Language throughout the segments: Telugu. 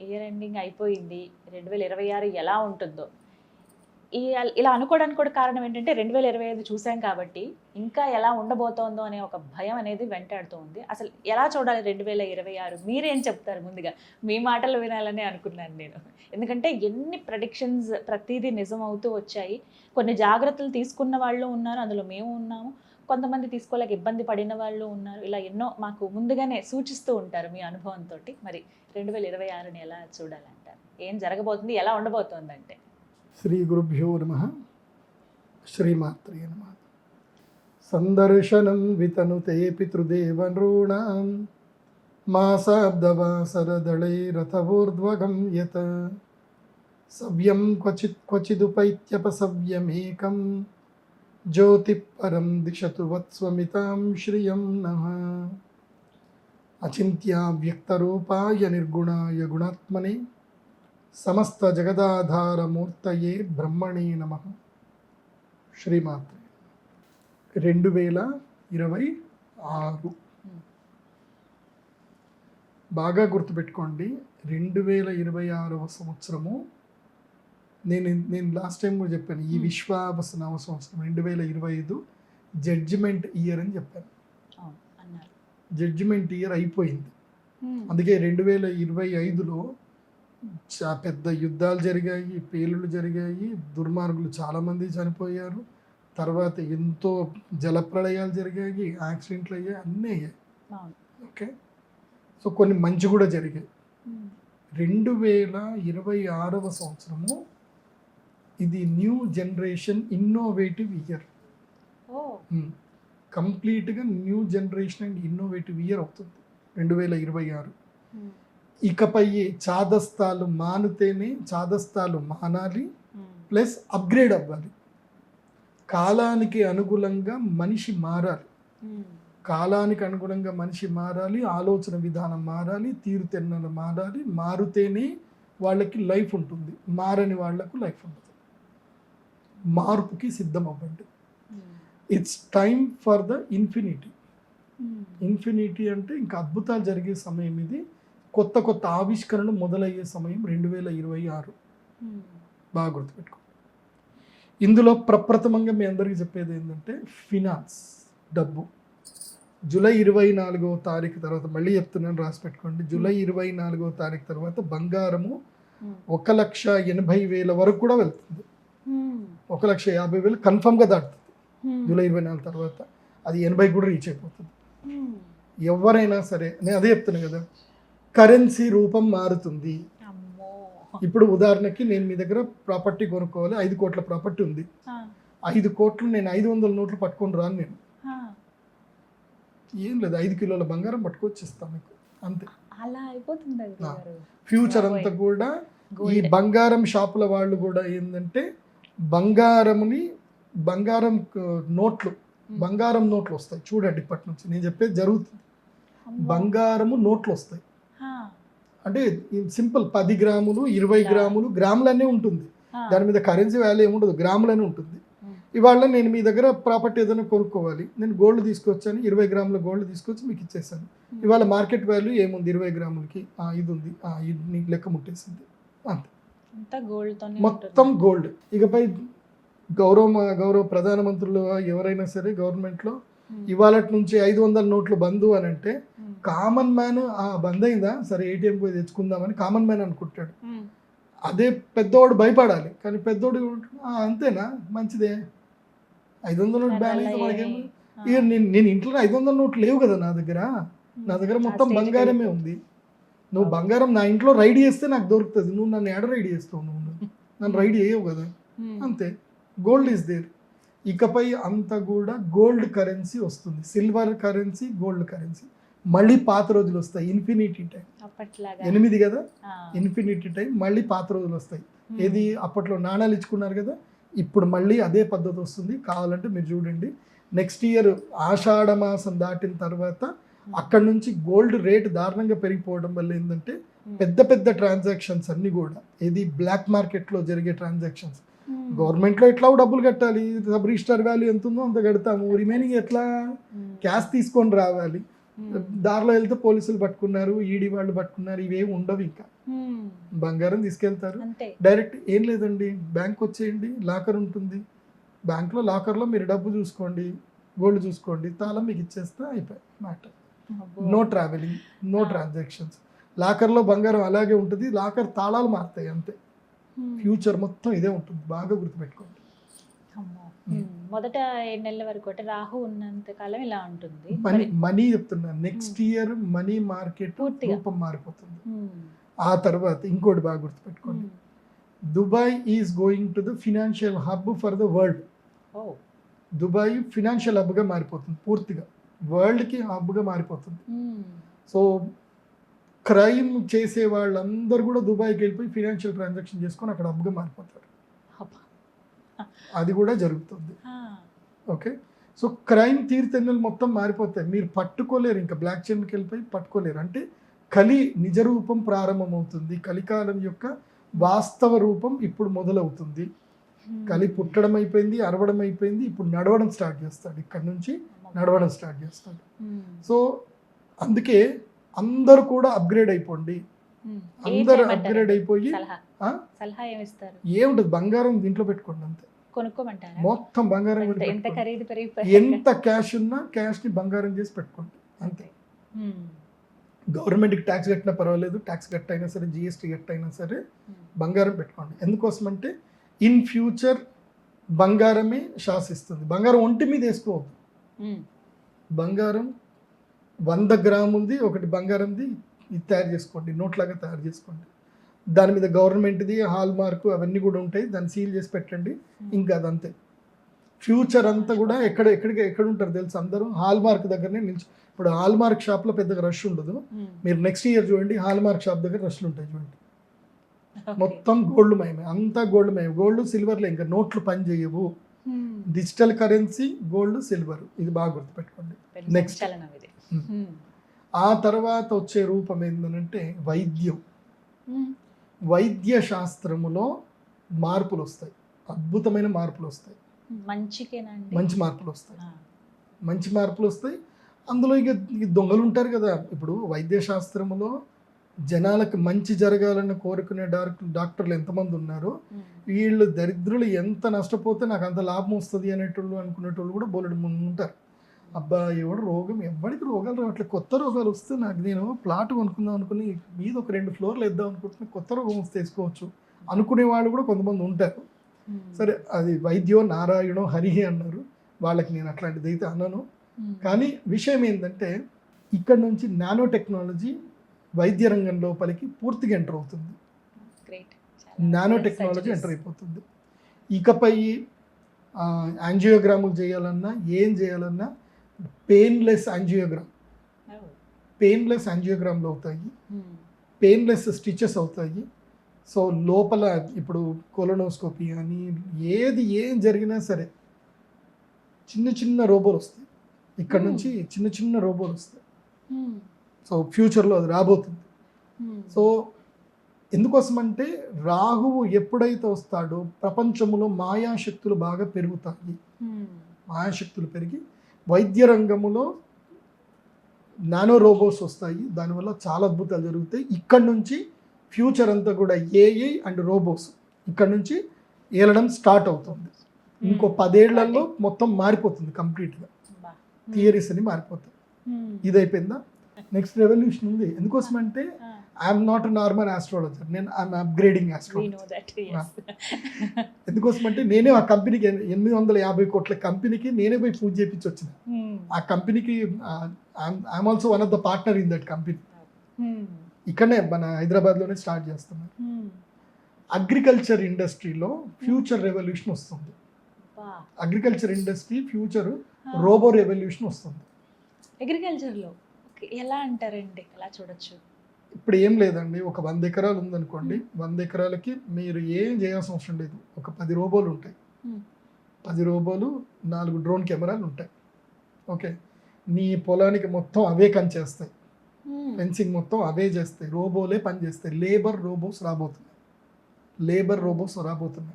ఇయర్ ఎండింగ్ అయిపోయింది. రెండు వేల ఇరవై ఆరు ఎలా ఉంటుందో. ఈ ఇలా అనుకోవడానికి కూడా కారణం ఏంటంటే రెండు వేల ఇరవై ఐదు చూసాం కాబట్టి ఇంకా ఎలా ఉండబోతోందో అనే ఒక భయం అనేది వెంటాడుతూ ఉంది. అసలు ఎలా చూడాలి రెండు వేల ఇరవై ఆరు? మీరేం చెప్తారు ముందుగా? మీ మాటలు వినాలని అనుకున్నాను నేను. ఎందుకంటే ఎన్ని ప్రొడిక్షన్స్ ప్రతిదీ నిజం అవుతూ వచ్చాయి. కొన్ని జాగ్రత్తలు తీసుకున్న వాళ్ళు ఉన్నారు అందులో మేము ఉన్నాము. కొంతమంది తీసుకోలేక ఇబ్బంది పడిన వాళ్ళు ఉన్నారు. ఇలా ఎన్నో మాకు ముందుగానే సూచిస్తూ ఉంటారు మీ అనుభవంతో మరి రెండు వేల ఇరవై ఆరుని ఎలా చూడాలంటారు? ఏం జరగబోతుంది? ఎలా ఉండబోతోంది అంటే శ్రీ గురుభ్యో నమ. శ్రీమాత్రే నమ. సందర్శనం వితనుతే పితృదేవనృణాం. మాసాబ్దవాసరదళైరథవోర్ధ్వగం యత. సవ్యం క్వచిత్ క్వచిదుపైత్యపసవ్యమేకం జ్యోతిపరం దిశతు వత్స్వమితాం శ్రియం నః అచింత్యావ్యక్తరూపాయ నిర్గుణాయ గుణాత్మనే సమస్త జగదాధారమూర్తయే బ్రహ్మణే నమ శ్రీమాత్రే రెండు వేల ఇరవై ఆరు బాగా గుర్తుపెట్టుకోండి రెండు వేల ఇరవై ఆరవ సంవత్సరము నేను నేను లాస్ట్ టైం కూడా చెప్పాను ఈ విశ్వావసనామ సంవత్సరం రెండు వేల ఇరవై ఐదు జడ్జిమెంట్ ఇయర్ అని చెప్పాను. జడ్జిమెంట్ ఇయర్ అయిపోయింది. అందుకే రెండు వేల ఇరవై ఐదులో చా పెద్ద యుద్ధాలు జరిగాయి పేలుళ్ళు జరిగాయి దుర్మార్గులు చాలామంది చనిపోయారు. తర్వాత ఎంతో జలప్రళయాలు జరిగాయి యాక్సిడెంట్లు అయ్యాయి అన్నీ అయ్యాయి. ఓకే? సో కొన్ని మంచి కూడా జరిగాయి. రెండు వేల ఇరవై ఆరవ సంవత్సరము ఇది న్యూ జనరేషన్ ఇన్నోవేటివ్ ఇయర్ కంప్లీట్గా new generation and innovative year అవుతుంది రెండు వేల ఇరవై ఆరు. ఇకపై చాదస్తాలు మానితేనే చాదస్తాలు మానాలి ప్లస్ అప్గ్రేడ్ అవ్వాలి. కాలానికి అనుగుణంగా మనిషి మారాలి. కాలానికి అనుగుణంగా మనిషి మారాలి ఆలోచన విధానం మారాలి తీరుతెన్నలు మారాలి మారుతేనే వాళ్ళకి లైఫ్ ఉంటుంది. మారని వాళ్ళకు లైఫ్ ఉండదు మార్పుకి సిద్ధం అవ్వండి it's time for the infinity infinity అంటే ఇంకా అద్భుతాలు జరిగే సమయం ఇది. కొత్త కొత్త ఆవిష్కరణలు మొదలయ్యే సమయం రెండు వేల ఇరవై ఆరు. బాగా గుర్తుపెట్టుకో. ఇందులో ప్రప్రథమంగా మీ అందరికీ చెప్పేది ఏంటంటే ఫినాన్స్ డబ్బు. జూలై ఇరవై నాలుగవ తారీఖు తర్వాత మళ్ళీ చెప్తున్నాను రాసి పెట్టుకోండి. జూలై ఇరవై నాలుగవ తారీఖు తర్వాత బంగారము ఒక లక్ష ఎనభై వేల వరకు కూడా వెళ్తుంది. ఒక లక్ష యాభై వేలు కన్ఫర్మ్గా దాటుతుంది. జూలై ఇరవై నాలుగు తర్వాత అది ఎనభై కూడా రీచ్ అయిపోతుంది. ఎవరైనా సరే నేను అదే చెప్తున్నా కదా కరెన్సీ రూపం మారుతుంది. ఇప్పుడు ఉదాహరణకి నేను మీ దగ్గర ప్రాపర్టీ కొనుక్కోవాలి ఐదు కోట్ల ప్రాపర్టీ ఉంది. ఐదు కోట్లు నేను ఐదు వందల నోట్లు పట్టుకొని రాను నేను. ఏం లేదు ఐదు కిలోల బంగారం పట్టుకొచ్చి ఇస్తాను మీకు. అంతే. అలా అయిపోతుంది ఫ్యూచర్ అంతా కూడా ఈ. బంగారం షాపుల వాళ్ళు కూడా ఏంటంటే బంగారముని బంగారం నోట్లు బంగారం నోట్లు వస్తాయి. చూడండి ఇప్పటి నుంచి. నేను చెప్పేది జరుగుతుంది. బంగారము నోట్లు వస్తాయి. అంటే సింపుల్ పది గ్రాములు ఇరవై. గ్రాములు గ్రాములనే ఉంటుంది. దాని మీద కరెన్సీ వాల్యూ ఏముండదు. గ్రాములనే ఉంటుంది. ఇవాళ నేను మీ దగ్గర ప్రాపర్టీ ఏదైనా కొనుక్కోవాలి. నేను గోల్డ్ తీసుకొచ్చాను ఇరవై గ్రాముల గోల్డ్ తీసుకొచ్చి మీకు ఇచ్చేసాను. ఇవాళ మార్కెట్ వాల్యూ ఏముంది? ఇరవై గ్రాములకి. ఆ, ఇది ఉంది. ఆ, ఇది లెక్క ముట్టేసింది. అంతే. మొత్తం గోల్డ్ ఇకపై గౌరవ గౌరవ ప్రధానమంత్రులు ఎవరైనా సరే గవర్నమెంట్లో ఇవాళ నుంచి ఐదు వందల నోట్లు బంధు అని అంటే కామన్ మ్యాన్ ఆ బంద్ అయిందా? సరే ఏటీఎం పోయి తెచ్చుకుందామని కామన్ మ్యాన్ అనుకుంటాడు. అదే పెద్దోడు భయపడాలి. కానీ పెద్దోడు ఏమంటాడు, "ఆ, అంతేనా? మంచిదే. ఐదు వందల నోట్ బ్యాన్ అయితే మనకేం ఇక నేను నేను ఇంట్లో ఐదు వందల నోట్లు లేవు కదా నా దగ్గర. నా దగ్గర మొత్తం బంగారమే ఉంది. నువ్వు బంగారం నా ఇంట్లో రైడ్ చేస్తే నాకు దొరుకుతుంది. నువ్వు నన్ను ఎడ రైడ్ చేస్తావు నువ్వు? నన్ను రైడ్ చేయవు కదా? అంతే. Gold is there. ఇకపై అంతా కూడా గోల్డ్ కరెన్సీ వస్తుంది. Silver currency gold currency. మళ్ళీ పాత రోజులు వస్తాయి. Infinity time. ఎనిమిది కదా. Infinity time. మళ్ళీ పాత రోజులు వస్తాయి. ఏది అప్పట్లో నాణాలు ఇచ్చుకున్నారు కదా? ఇప్పుడు మళ్ళీ అదే పద్ధతి వస్తుంది. కావాలంటే మీరు చూడండి. నెక్స్ట్ ఇయర్ ఆషాఢ మాసం దాటిన తర్వాత అక్కడ నుంచి గోల్డ్ రేట్ దారుణంగా పెరిగిపోవడం వల్ల ఏంటంటే. పెద్ద పెద్ద ట్రాన్సాక్షన్స్ అన్ని కూడా ఇది బ్లాక్ మార్కెట్లో జరిగే ట్రాన్సాక్షన్స్. గవర్నమెంట్లో ఎట్లా డబ్బులు కట్టాలి సబ్ రిజిస్టర్ వాల్యూ ఎంత ఉందో అంత కడతాము రిమైనింగ్ ఎట్లా. క్యాష్ తీసుకొని రావాలి. దారిలో వెళ్తే పోలీసులు పట్టుకున్నారు ఈడీ వాళ్ళు పట్టుకున్నారు ఇవేమి ఉండవు ఇంకా. బంగారం తీసుకెళ్తారు డైరెక్ట్ ఏం లేదండి బ్యాంక్ వచ్చేయండి లాకర్ ఉంటుంది బ్యాంక్లో లాకర్లో మీరు డబ్బు చూసుకోండి గోల్డ్ చూసుకోండి తాళం మీకు ఇచ్చేస్తే అయిపోయి matter. No travelling no. Transactions లాకర్లో బంగారం అలాగే ఉంటుంది లాకర్ తాళాలు మారుతాయి అంతే Hmm. ఫ్యూచర్ మొత్తం ఇదే ఉంటుంది బాగా గుర్తుపెట్టుకోండి. Hmm. Hmm. మొదట ఏడు నెలల వరకు అంటే రాహు ఉన్నంత కాలం ఇలా ఉంటుంది మనీ మనీ చెప్తున్నాను నెక్స్ట్ ఇయర్ మనీ మార్కెట్. రూపం మారిపోతుంది Hmm. ఆ తర్వాత ఇంకోటి బాగా గుర్తుపెట్టుకోండి Hmm. Dubai is going to the financial hub for the world Dubai financial హబ్గా మారిపోతుంది పూర్తిగా వరల్డ్కి హబ్గా మారిపోతుంది. సో క్రైమ్ చేసే వాళ్ళందరూ కూడా దుబాయ్కి వెళ్ళిపోయి ఫినాన్షియల్ ట్రాన్సాక్షన్ చేసుకొని అక్కడ హబ్గా మారిపోతారు. అది కూడా జరుగుతుంది. ఓకే సో క్రైమ్ తీరుతెన్నులు మొత్తం మారిపోతాయి మీరు పట్టుకోలేరు ఇంకా బ్లాక్ చైన్కి వెళ్ళిపోయి పట్టుకోలేరు అంటే కలి నిజ రూపం ప్రారంభమవుతుంది కలికాలం యొక్క వాస్తవ రూపం ఇప్పుడు మొదలవుతుంది. కలి పుట్టడం అయిపోయింది అరవడం అయిపోయింది ఇప్పుడు నడవడం స్టార్ట్ చేస్తాడు. ఇక్కడ నుంచి. నడవడం స్టార్ట్ చేస్తాడు. Hmm. సో అందుకే అందరూ కూడా అప్గ్రేడ్ అయిపోండి. Hmm. అందరూ? అప్గ్రేడ్ అయిపోయి ఏముంటది? బంగారం దీంట్లో పెట్టుకోండి అంతే. మొత్తం బంగారం ఎంత- క్యాష్ ఉన్నా క్యాష్ని బంగారం చేసి పెట్టుకోండి. అంతే. Hmm. గవర్నమెంట్కి ట్యాక్స్ కట్టినా పర్వాలేదు. ట్యాక్స్ కట్ అయినా సరే జిఎస్టీ కట్ అయినా సరే Hmm. బంగారం పెట్టుకోండి. ఎందుకోసం అంటే ఇన్ ఫ్యూచర్ బంగారమే శాసిస్తుంది. బంగారం ఒంటి మీద వేసుకోవద్దు. బంగారం వంద గ్రాములది ఒకటి బంగారంది ఇది తయారు చేసుకోండి. నోట్లాగా తయారు చేసుకోండి. దాని మీద గవర్నమెంట్ది హాల్ మార్క్ అవన్నీ కూడా ఉంటాయి. దాన్ని సీల్ చేసి పెట్టండి. ఇంకా అదంతే. ఫ్యూచర్ అంతా కూడా ఎక్కడ ఎక్కడికి ఎక్కడ ఉంటారు తెలుసు అందరూ? హాల్ మార్క్ దగ్గరనే నిల్చు ఇప్పుడు హాల్ మార్క్ షాప్లో పెద్దగా రష్ ఉండదు. మీరు నెక్స్ట్ ఇయర్ చూడండి హాల్ మార్క్ షాప్ దగ్గర రష్లు ఉంటాయి చూడండి. మొత్తం గోల్డ్ మయమే అంతా గోల్డ్ మయం గోల్డ్ సిల్వర్లో ఇంకా నోట్లు పని చేయవు. డిజిటల్ కరెన్సీ గోల్డ్ సిల్వర్ ఇది బాగా గుర్తుపెట్టుకోండి. ఇది Hmm. Hmm. ఆ తర్వాత వచ్చే రూపం ఏంటంటే వైద్యం. Hmm. వైద్య శాస్త్రములో మార్పులు వస్తాయి అద్భుతమైన మార్పులు వస్తాయి మంచి మార్పులు వస్తాయి. మంచి మార్పులు వస్తాయి అందులో ఇక దొంగలు ఉంటారు కదా. ఇప్పుడు వైద్య శాస్త్రములో జనాలకు మంచి జరగాలని కోరుకునే డాక్టర్ డాక్టర్లు ఎంతమంది ఉన్నారో. వీళ్ళు దరిద్రులు ఎంత నష్టపోతే నాకు అంత లాభం వస్తుంది అనేటోళ్ళు అనుకునేటోళ్ళు కూడా బోలెడు మంది ఉంటారు. అబ్బా ఎవడు రోగం? ఎవరికి రోగాలు రావట్లే. కొత్త రోగాలు వస్తే నాకు నేను ప్లాట్ కొనుక్కుందాం అనుకుని మీద ఒక రెండు ఫ్లోర్లు వేద్దాం అనుకుంటున్నా కొత్త రోగం వస్తే వేసుకోవచ్చు అనుకునే వాళ్ళు కూడా కొంతమంది ఉంటారు. సరే అది వైద్యో నారాయణో హరి అన్నారు. వాళ్ళకి నేను అట్లాంటిది అయితే అన్నాను. కానీ విషయం ఏంటంటే ఇక్కడ నుంచి నానో టెక్నాలజీ వైద్య రంగం లోపలికి పూర్తిగా ఎంటర్ అవుతుంది నానో టెక్నాలజీ. ఎంటర్ అయిపోతుంది ఇకపై యాంజియోగ్రాములు చేయాలన్నా ఏం చేయాలన్నా పెయిన్లెస్ యాంజియోగ్రామ్. పెయిన్లెస్ యాంజియోగ్రామ్లు అవుతాయి Hmm. పెయిన్లెస్ స్టిచెస్ అవుతాయి సో లోపల ఇప్పుడు కొలనోస్కోపీ అని ఏది ఏం జరిగినా సరే చిన్న చిన్న రోబోలు వస్తాయి ఇక్కడ Hmm. నుంచి చిన్న చిన్న రోబోలు వస్తాయి Hmm. సో ఫ్యూచర్లో అది రాబోతుంది. సో ఎందుకోసం అంటే రాహువు ఎప్పుడైతే వస్తాడో ప్రపంచంలో మాయాశక్తులు బాగా పెరుగుతాయి. మాయాశక్తులు పెరిగి వైద్య రంగములో నానో రోబోట్స్ వస్తాయి దానివల్ల చాలా అద్భుతాలు జరుగుతాయి ఇక్కడ నుంచి ఫ్యూచర్ అంతా కూడా ఏఐ అండ్ రోబోట్స్ ఇక్కడ నుంచి ఏలడం స్టార్ట్ అవుతుంది ఇంకో. పదేళ్ళలో మొత్తం మారిపోతుంది కంప్లీట్గా. థియరీస్ అని మారిపోతాయి Hmm. నెక్స్ట్ రెవల్యూషన్ ఉంది ఎందుకోసం అంటే. ఐఎమ్ నాట్ నార్మల్ ఆస్ట్రాలజర్ నేను ఐఎమ్ అప్గ్రేడింగ్ ఆస్ట్రాలజర్. ఎందుకోసం అంటే నేనే ఆ కంపెనీకి ఎనిమిది వందల యాభై కోట్ల కంపెనీకి నేనే పోయి పూజ చేపించి వచ్చిన Hmm. ఆ కంపెనీకి I'm also one of the partner in that company. ఇక్కడనే మన హైదరాబాద్లోనే స్టార్ట్ చేస్తున్నారు Hmm. అగ్రికల్చర్ ఇండస్ట్రీలో ఫ్యూచర్ రెవల్యూషన్ వస్తుంది. Agriculture industry future. Robo revolution వస్తుంది అగ్రికల్చర్ ఎలా అంటారండి? ఎలా చూడొచ్చు. ఇప్పుడు ఏం లేదండి. ఒక వంద ఎకరాలు ఉందనుకోండి. వంద ఎకరాలకి మీరు ఏం చేయాల్సిన అవసరం లేదు. ఒక పది రోబోలు ఉంటాయి. పది రోబోలు నాలుగు డ్రోన్ కెమెరాలు ఉంటాయి. ఓకే? నీ పొలానికి మొత్తం అవే కంచేస్తాయి మ్మ్. ఫెన్సింగ్ మొత్తం అవే చేస్తాయి. రోబోలే పని చేస్తాయి. లేబర్ రోబోస్ రాబోతున్నాయి. లేబర్ రోబోస్ రాబోతున్నాయి.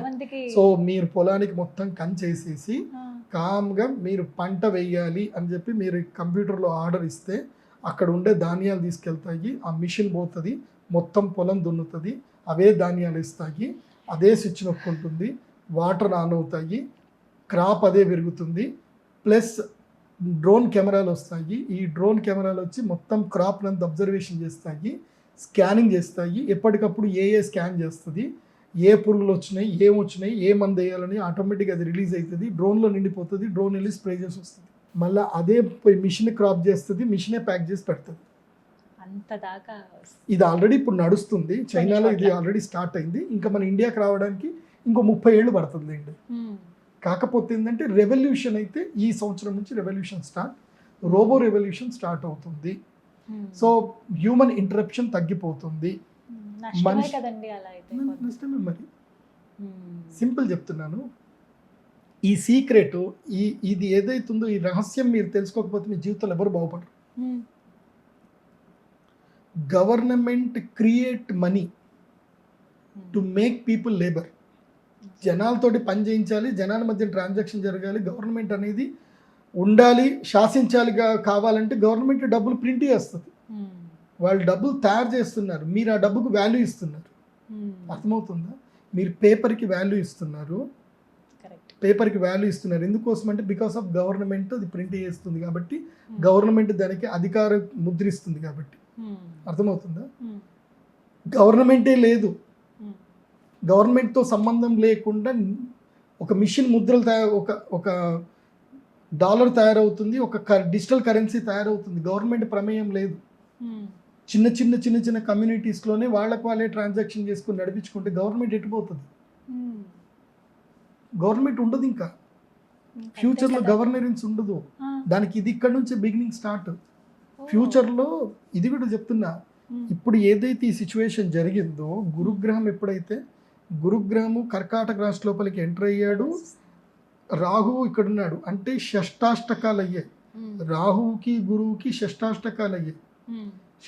మందికి సో మీరు పొలానికి మొత్తం కంచేసేసి ఆ, కామ్గా మీరు పంట వేయాలి అని చెప్పి మీరు కంప్యూటర్లో ఆర్డర్ ఇస్తే అక్కడ ఉండే ధాన్యాలు తీసుకెళ్తాయి ఆ మిషన్ పోతుంది మొత్తం పొలం దున్నుతుంది అవే ధాన్యాలు ఇస్తాయి అదే స్విచ్ నొక్కుంటుంది వాటర్ ఆన్ అవుతాయి క్రాప్ అదే పెరుగుతుంది ప్లస్ డ్రోన్ కెమెరాలు వస్తాయి ఈ డ్రోన్ కెమెరాలు వచ్చి మొత్తం క్రాప్ నంత అబ్జర్వేషన్ చేస్తాయి స్కానింగ్ చేస్తాయి ఎప్పటికప్పుడు ఏ ఏ స్కాన్ చేస్తుంది ఏ పురుగులు వచ్చినాయి ఏం వచ్చినాయి ఏ మంది వేయాలని ఆటోమేటిక్గా అది రిలీజ్ అవుతుంది డ్రోన్లో నిండిపోతుంది డ్రోన్ వెళ్ళి స్ప్రే చేసి వస్తుంది మళ్ళీ అదే పోయి మిషన్ క్రాప్ చేస్తుంది మిషనే ప్యాక్ చేసి పెడుతుంది ఇది ఆల్రెడీ ఇప్పుడు నడుస్తుంది చైనాలో ఇది. ఆల్రెడీ స్టార్ట్ అయింది ఇంకా మన ఇండియాకి రావడానికి ఇంకో ముప్పై ఏళ్ళు పడుతుంది అండి. కాకపోతే ఏంటంటే రెవల్యూషన్ అయితే ఈ సంవత్సరం నుంచి revolution start robo revolution start అవుతుంది. సో హ్యూమన్ ఇంటరప్షన్ తగ్గిపోతుంది మనిషి- కదండి అలా అయితే కొంత. నష్టమే మరి. సింపుల్ చెప్తున్నాను ఈ సీక్రెట్ ఈ ఇది ఏదైతుందో ఈ రహస్యం మీరు తెలుసుకోకపోతే మీ జీవితంలో ఎవరు బాగుపడరు. Government create money to make people labour జనాలతోటి పని చేయించాలి జనాల మధ్య ట్రాన్సాక్షన్ జరగాలి గవర్నమెంట్ అనేది ఉండాలి శాసించాలి కావాలంటే గవర్నమెంట్ డబ్బులు ప్రింట్ చేస్తుంది. వాళ్ళు డబ్బులు తయారు చేస్తున్నారు మీరు ఆ డబ్బుకు వాల్యూ ఇస్తున్నారు మ్మ్. అర్థమవుతుందా మీరు పేపర్కి వాల్యూ ఇస్తున్నారు పేపర్కి వాల్యూ ఇస్తున్నారు ఎందుకోసం అంటే బికాస్ ఆఫ్ గవర్నమెంట్ అది ప్రింట్ చేస్తుంది కాబట్టి. గవర్నమెంట్ దానికి అధికార ముద్రిస్తుంది కాబట్టి మ్మ్. అర్థమవుతుందా. గవర్నమెంటే లేదు. గవర్నమెంట్తో సంబంధం లేకుండా ఒక మిషన్ ముద్రలు తయారు ఒక ఒక డాలర్ తయారవుతుంది ఒక డిజిటల్ కరెన్సీ తయారవుతుంది గవర్నమెంట్ ప్రమేయం లేదు. చిన్న చిన్న చిన్న చిన్న కమ్యూనిటీస్లోనే వాళ్ళకు వాళ్ళే ట్రాన్సాక్షన్ చేసుకుని నడిపించుకుంటే గవర్నమెంట్ ఎటుపోతుంది మ్మ్. గవర్నమెంట్ ఉండదు ఇంకా. ఫ్యూచర్లో కదా. గవర్నరెన్స్ ఉండదు. దానికి ఇది ఇక్కడ నుంచి బిగినింగ్ స్టార్ట్. ఫ్యూచర్లో ఇది కూడా చెప్తున్నా మ్మ్. ఇప్పుడు ఏదైతే ఈ సిచ్యువేషన్ జరిగిందో గురుగ్రహం ఎప్పుడైతే గురుగ్రహము కర్కాటక రాష్ట్ర లోపలికి ఎంటర్ అయ్యాడు రాహువు ఇక్కడ ఉన్నాడు అంటే షష్టాష్టకాలు అయ్యాయి మ్మ్. రాహువుకి గురువుకి షష్టాష్టకాలు అయ్యాయి.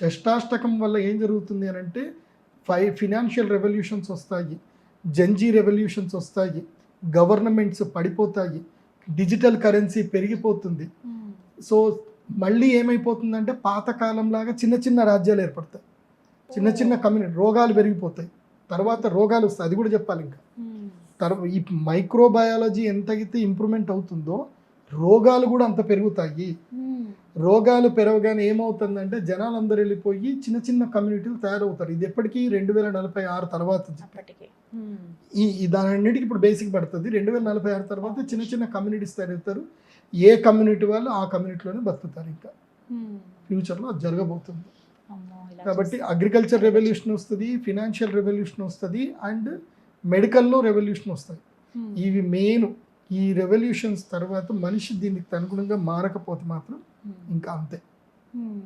షష్టాష్టకం వల్ల ఏం జరుగుతుంది అని అంటే ఫై ఫినాన్షియల్ రెవల్యూషన్స్ వస్తాయి జంజీ రెవల్యూషన్స్ వస్తాయి గవర్నమెంట్స్ పడిపోతాయి డిజిటల్ కరెన్సీ పెరిగిపోతుంది. మ్మ్. సో మళ్ళీ ఏమైపోతుందంటే పాతకాలంలాగా చిన్న చిన్న రాజ్యాలు ఏర్పడతాయి. చిన్న చిన్న కమ్యూనిటీ రోగాలు పెరిగిపోతాయి. తర్వాత రోగాలు వస్తాయి. అది కూడా చెప్పాలి ఇంకా. మ్మ్. తర్వాత ఈ మైక్రోబయాలజీ ఎంతైతే ఇంప్రూవ్మెంట్ అవుతుందో రోగాలు కూడా అంత పెరుగుతాయి. మ్మ్. రోగాలు పెరగగానే ఏమవుతుందంటే జనాలందరూ వెళ్ళిపోయి చిన్న చిన్న కమ్యూనిటీలు తయారవుతారు. ఇది ఎప్పటికీ రెండు వేల నలభై ఆరు తర్వాత. ఈ దానన్నిటికి ఇప్పుడు బేసిక్ పడుతుంది. రెండు వేల నలభై ఆరు తర్వాత చిన్న చిన్న కమ్యూనిటీస్ తయారవుతారు. ఏ కమ్యూనిటీ వాళ్ళు ఆ కమ్యూనిటీలోనే బతుకుతారు ఇంకా. ఫ్యూచర్లో అది జరగబోతుంది. కాబట్టి అగ్రికల్చర్ రెవల్యూషన్ వస్తుంది ఫినాన్షియల్ రెవల్యూషన్ వస్తుంది అండ్ మెడికల్లో రెవల్యూషన్ వస్తాయి మ్మ్. ఇవి మెయిన్ ఈ రెవల్యూషన్స్ తర్వాత మనిషి దీనికి అనుగుణంగా మారకపోతే మాత్రం మ్మ్. ఇంకా అంతే మ్మ్.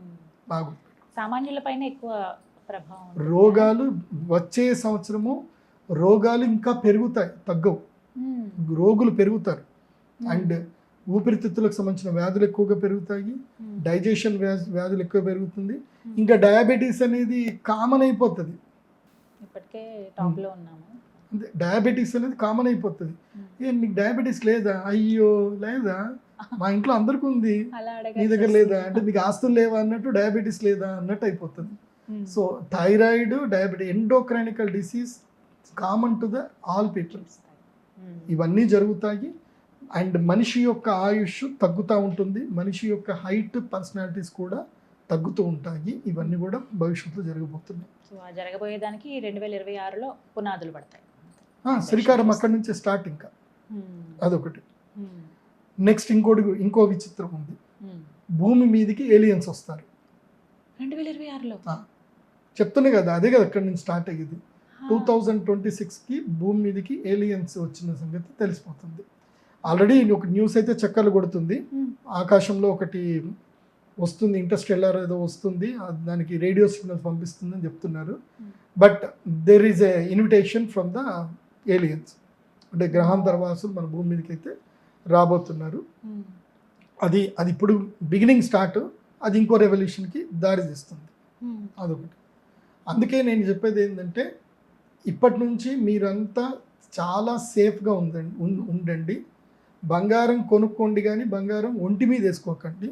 బాగు సామాన్యులపైన ఎక్కువ ప్రభావం. రోగాలు వచ్చే సంవత్సరము రోగాలు ఇంకా పెరుగుతాయి తగ్గవు మ్మ్. రోగులు పెరుగుతారు. అండ్ ఊపిరితిత్తులకు సంబంధించిన వ్యాధులు ఎక్కువగా పెరుగుతాయి. డైజెషన్ వ్యాధులు ఎక్కువ పెరుగుతుంది ఇంకా డయాబెటీస్ అనేది కామన్ అయిపోతుంది ఇప్పటికే టాప్లో ఉన్నాము అంటే డయాబెటీస్ అనేది కామన్ అయిపోతుంది. ఏ నీకు డయాబెటీస్ లేదా? అయ్యో లేదా? మా ఇంట్లో అందరికీ ఉంది. నీ దగ్గర లేదా. అంటే మీకు ఆస్తులు లేవా అన్నట్టు డయాబెటీస్ లేదా అన్నట్టు అయిపోతుంది. So thyroid diabetes endocrinical disease common to the all people మ్మ్. ఇవన్నీ జరుగుతాయి. అండ్ మనిషి యొక్క ఆయుష్ తగ్గుతూ ఉంటుంది. మనిషి యొక్క హైట్ పర్సనాలిటీస్ కూడా తగ్గుతూ ఉంటాయి. ఇవన్నీ కూడా భవిష్యత్తులో జరగబోతున్నాయి. సో ఆ జరగబోయేదానికి రెండు వేల ఇరవై ఆరులో పునాదులు పడతాయి. శ్రీకారం అక్కడి నుంచే స్టార్ట్ ఇంకా. మ్మ్. అదొకటి. నెక్స్ట్ ఇంకోటి ఇంకో విచిత్రం ఉంది. మ్మ్. భూమి మీదకి ఏలియన్స్ వస్తారు. రెండు వేల ఇరవై ఆరులో? చెప్తున్నా కదా అదే కదా అక్కడి నుంచి స్టార్ట్ అయ్యేది. టూ థౌజండ్ ట్వంటీ సిక్స్కి భూమి మీదకి ఏలియన్స్ వచ్చిన సంగతి తెలిసిపోతుంది. ఆల్రెడీ ఒక న్యూస్ అయితే చక్కర్లు కొడుతుంది. ఆకాశంలో ఒకటి వస్తుంది ఇంటర్స్టెల్లార్ ఏదో వస్తుంది దానికి రేడియో సిగ్నల్స్ పంపిస్తుంది అని చెప్తున్నారు. Hmm. But there is a invitation from the aliens అంటే గ్రహాంతర వాసులు మన భూమి మీదకి అయితే రాబోతున్నారు. ఉమ్, అది అది ఇప్పుడు బిగినింగ్ స్టార్ట్ అది ఇంకో రెవల్యూషన్కి దారి తీస్తుంది. ఉమ్, అదొకటి. అందుకే నేను చెప్పేది ఏంటంటే ఇప్పటి నుంచి మీరంతా చాలా సేఫ్గా ఉందండి ఉండండి. బంగారం కొనుక్కోండి కానీ బంగారం ఒంటి మీద వేసుకోకండి.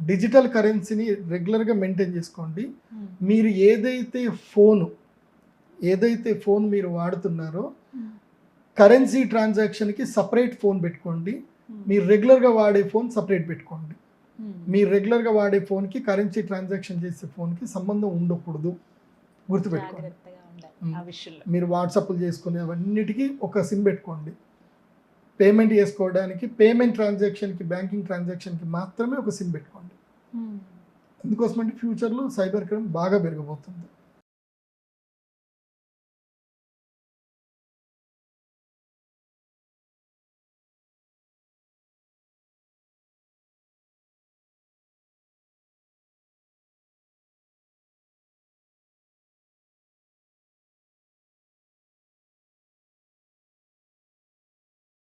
డిజిటల్ కరెన్సీని రెగ్యులర్గా మెయింటైన్ చేసుకోండి. ఉమ్, మీరు ఏదైతే ఫోను ఏదైతే ఫోన్ మీరు వాడుతున్నారో కరెన్సీ ట్రాన్సాక్షన్కి సపరేట్ ఫోన్ పెట్టుకోండి. మీరు రెగ్యులర్గా వాడే ఫోన్ సపరేట్ పెట్టుకోండి. మీరు రెగ్యులర్గా వాడే ఫోన్కి కరెన్సీ ట్రాన్సాక్షన్ చేసే ఫోన్కి సంబంధం ఉండకూడదు. గుర్తుపెట్టుకోండి. మీరు వాట్సాప్లు చేసుకునే అవన్నిటికీ ఒక సిమ్ పెట్టుకోండి. పేమెంట్ చేసుకోవడానికి పేమెంట్ ట్రాన్సాక్షన్కి బ్యాంకింగ్ ట్రాన్సాక్షన్కి మాత్రమే ఒక సిమ్ పెట్టుకోండి. అందుకోసమంటే ఫ్యూచర్లో సైబర్ క్రైమ్ బాగా పెరగబోతుంది